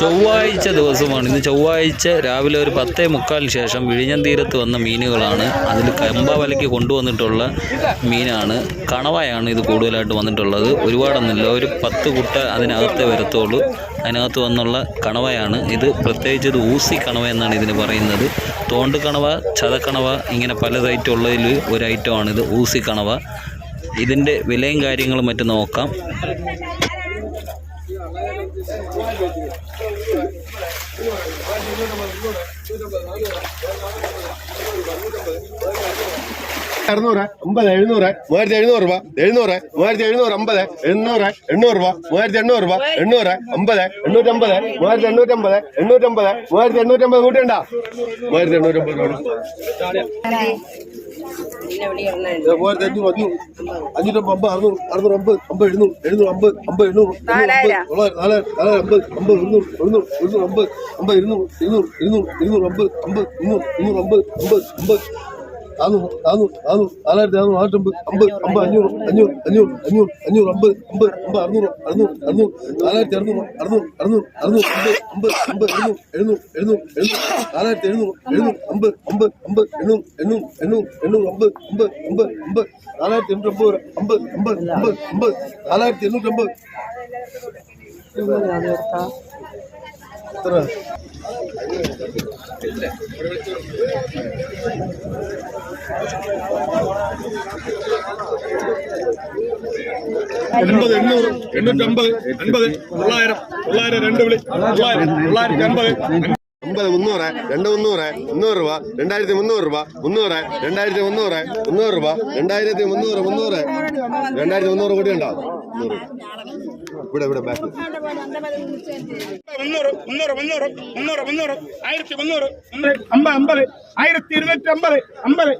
ചൊവ്വാഴ്ച ദിവസമാണ്. ഇന്ന് ചൊവ്വാഴ്ച രാവിലെ ഒരു പത്തേ മുക്കാലിന് ശേഷം വിഴിഞ്ഞം തീരത്ത് വന്ന മീനുകളാണ് അതിൽ കമ്പ വലയ്ക്ക് കൊണ്ടുവന്നിട്ടുള്ള മീനാണ്. കണവയാണ് ഇത് കൂടുതലായിട്ട് വന്നിട്ടുള്ളത്. ഒരുപാടൊന്നുമില്ല. ഒരു പത്ത് കുട്ട അതിനകത്തേ വരത്തുള്ളൂ അതിനകത്ത് വന്നുള്ള കണവയാണ് ഇത്. പ്രത്യേകിച്ച് ഇത് ഊസി കണവ എന്നാണ് ഇതിന് പറയുന്നത്. തോണ്ട് കണവ ചതക്കണവ ഇങ്ങനെ പല റൈറ്റ് ഉള്ളതിൽ ഒരു ഐറ്റമാണ് ഇത്. ഊസി കണവ. ഇതിന്റെ വിലയും കാര്യങ്ങളും മറ്റും നോക്കാം. చూడండి അറുന്നൂറ് അമ്പത് എഴുന്നൂറ് മൂവായിരത്തി എഴുന്നൂറ് രൂപ എഴുന്നൂറ് മൂവായിരത്തി എഴുന്നൂറ് അമ്പത് എണ്ണൂറ് എണ്ണൂറ് രൂപ മൂവായിരത്തി എണ്ണൂറ് രൂപ എണ്ണൂറ് അമ്പത് എണ്ണൂറ്റമ്പത് മൂവായിരത്തി എണ്ണൂറ്റമ്പത് എണ്ണൂറ്റമ്പത് മൂവായിരത്തി എണ്ണൂറ്റമ്പത് കൂട്ടണ്ട മൂവായിരത്തി എണ്ണൂറ്റമ്പത് രൂപ മൂവായിരത്തി അഞ്ഞൂറ് അഞ്ഞൂറ് അഞ്ഞൂറ്റമ്പത് അമ്പത് അറുന്നൂറ് അറുന്നൂറ് അമ്പത് അമ്പത് എഴുന്നൂറ് എഴുന്നൂറ് അമ്പത് അമ്പത് നാലായിരം. തൊള്ളായിരം നാലായിരം നാലായിരം അമ്പത് അമ്പത് എഴുന്നൂറ് എഴുന്നൂറ് എഴുന്നൂറ് അമ്പത് അമ്പത് ഇരുന്നൂറ് ഇരുന്നൂറ് ഇരുന്നൂറ് ഇരുന്നൂറ് അമ്പത് അമ്പത് ഇരുന്നൂറ് ഇരുന്നൂറ് അമ്പത് അമ്പത് അമ്പത് നാനൂറ് നാനൂറ് നാനൂറ് നാലായിരത്തി നാനൂറ് നാനൂറ്റമ്പത് അമ്പത് അമ്പത് അഞ്ഞൂറ് അഞ്ഞൂറ് അഞ്ഞൂറ് അഞ്ഞൂറ് അഞ്ഞൂറ് അമ്പത് അമ്പത് അമ്പത് അറുന്നൂറ് അറുന്നൂറ് അറുന്നൂറ് നാലായിരത്തി അറുന്നൂറ് അറുന്നൂറ് അറുന്നൂറ് അറുന്നൂറ് അമ്പത് അമ്പത് അമ്പത് എഴുന്നൂറ് എഴുന്നൂറ് എഴുന്നൂറ് എഴുന്നൂറ് നാലായിരത്തി എഴുന്നൂറ് എഴുന്നൂറ് അമ്പത് അമ്പത് അമ്പത് എണ്ണൂറ് എണ്ണൂറ് എണ്ണൂറ് എണ്ണൂറ് അമ്പത് അമ്പത് അമ്പത് അമ്പത് നാലായിരത്തി എണ്ണൂറ്റമ്പത് രൂപ അമ്പത് അമ്പത് അമ്പത് അമ്പത് നാലായിരത്തി എണ്ണൂറ്റമ്പത് എത്ര എൺപത് എണ്ണൂറ് എണ്ണൂറ്റമ്പത് അൻപത് തൊള്ളായിരം തൊള്ളായിരം രണ്ട് വിളി തൊള്ളായിരം തൊള്ളായിരത്തി അൻപത് അമ്പത് മുന്നൂറ് രണ്ട് മുന്നൂറ് മുന്നൂറ് രൂപ രണ്ടായിരത്തി മുന്നൂറ് രൂപ മുന്നൂറ് രണ്ടായിരത്തി മുന്നൂറ് മുന്നൂറ് രൂപ രണ്ടായിരത്തി മുന്നൂറ് മുന്നൂറ് രണ്ടായിരത്തി മുന്നൂറ് കൂടി ഉണ്ടാവും മുന്നൂറ്. ഇവിടെ ഇവിടെ ബാക്ക് മുന്നൂറ് മുന്നൂറ് മുന്നൂറ് മുന്നൂറ് മുന്നൂറ് ആയിരത്തി മുന്നൂറ് മുന്നൂറ് അമ്പത് അമ്പത് ആയിരത്തി ഇരുന്നൂറ്റി അമ്പത് അമ്പത്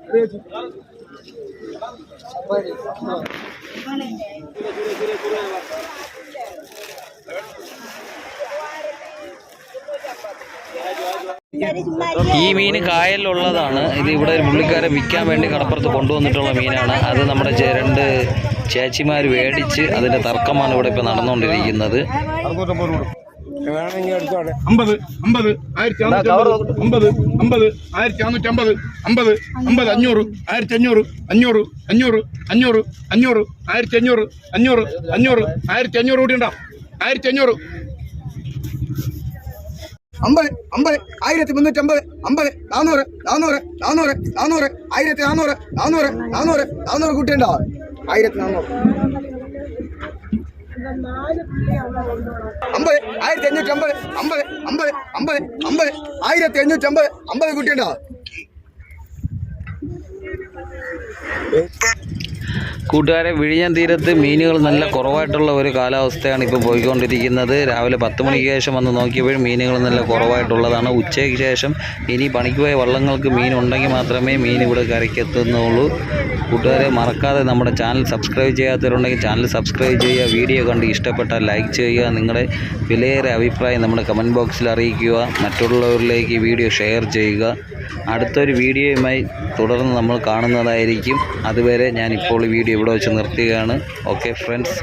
ഈ മീൻ കായലിലുള്ളതാണ്. ഇത് ഇവിടെ ഒരു പുള്ളിക്കാരെ വിൽക്കാൻ വേണ്ടി കടപ്പുറത്ത് കൊണ്ടുവന്നിട്ടുള്ള മീനാണ്. അത് നമ്മുടെ രണ്ട് ചേച്ചിമാർ മേടിച്ച് അതിന്റെ തർക്കമാണ് ഇവിടെ ഇപ്പോൾ നടന്നുകൊണ്ടിരിക്കുന്നത്. അമ്പത് അമ്പത് ആയിരത്തി അറുന്നൂറ്റി അമ്പത് അമ്പത് ആയിരത്തി അറുന്നൂറ്റി അമ്പത് അമ്പത് അമ്പത് അഞ്ഞൂറ് ആയിരത്തി അഞ്ഞൂറ് അഞ്ഞൂറ് അഞ്ഞൂറ് അഞ്ഞൂറ് അഞ്ഞൂറ് ആയിരത്തി അഞ്ഞൂറ് അഞ്ഞൂറ് അഞ്ഞൂറ് ആയിരത്തി അഞ്ഞൂറ് കൂടി ഉണ്ടാവും. ആയിരത്തി അഞ്ഞൂറ്. അമ്പത് അമ്പത് ആയിരത്തി മുന്നൂറ്റി അമ്പത് അമ്പത് നാനൂറ് നാനൂറ് നാനൂറ് നാനൂറ് ആയിരത്തി നാനൂറ് നാനൂറ് നാനൂറ് നാനൂറ് കൂട്ടിയുണ്ടോ ആയിരത്തി നാനൂറ് അമ്പത് ആയിരത്തി അഞ്ഞൂറ്റി അമ്പത് അമ്പത് അമ്പത് അമ്പത് അമ്പത് ആയിരത്തി അഞ്ഞൂറ്റി അമ്പത് അമ്പത് കൂട്ടുകാരെ വിഴിഞ്ഞം തീരത്ത് മീനുകൾ നല്ല കുറവായിട്ടുള്ള ഒരു കാലാവസ്ഥയാണ് ഇപ്പോൾ പോയിക്കൊണ്ടിരിക്കുന്നത്. രാവിലെ പത്ത് മണിക്ക് ശേഷം വന്ന് നോക്കിയപ്പോഴും മീനുകൾ നല്ല കുറവായിട്ടുള്ളതാണ്. ഉച്ചയ്ക്ക് ശേഷം ഇനി പണിക്ക് പോയ വള്ളങ്ങൾക്ക് മീൻ ഉണ്ടെങ്കിൽ മാത്രമേ മീൻ ഇവിടെ കരയ്ക്കെത്തുന്നുള്ളൂ. കൂട്ടുകാരെ മറക്കാതെ നമ്മുടെ ചാനൽ സബ്സ്ക്രൈബ് ചെയ്യാത്തവരുണ്ടെങ്കിൽ ചാനൽ സബ്സ്ക്രൈബ് ചെയ്യുക. വീഡിയോ കണ്ട് ഇഷ്ടപ്പെട്ടാൽ ലൈക്ക് ചെയ്യുക. നിങ്ങളുടെ വിലയേറെ അഭിപ്രായം നമ്മുടെ കമന്റ് ബോക്സിൽ അറിയിക്കുക. മറ്റുള്ളവരിലേക്ക് വീഡിയോ ഷെയർ ചെയ്യുക. അടുത്തൊരു വീഡിയോയുമായി തുടർന്ന് നമ്മൾ കാണുന്നതായിരിക്കും. അതുവരെ ഞാനിപ്പോൾ വീഡിയോ ഇവിടെ വെച്ച് നിർത്തുകയാണ് ഓക്കെ ഫ്രണ്ട്സ്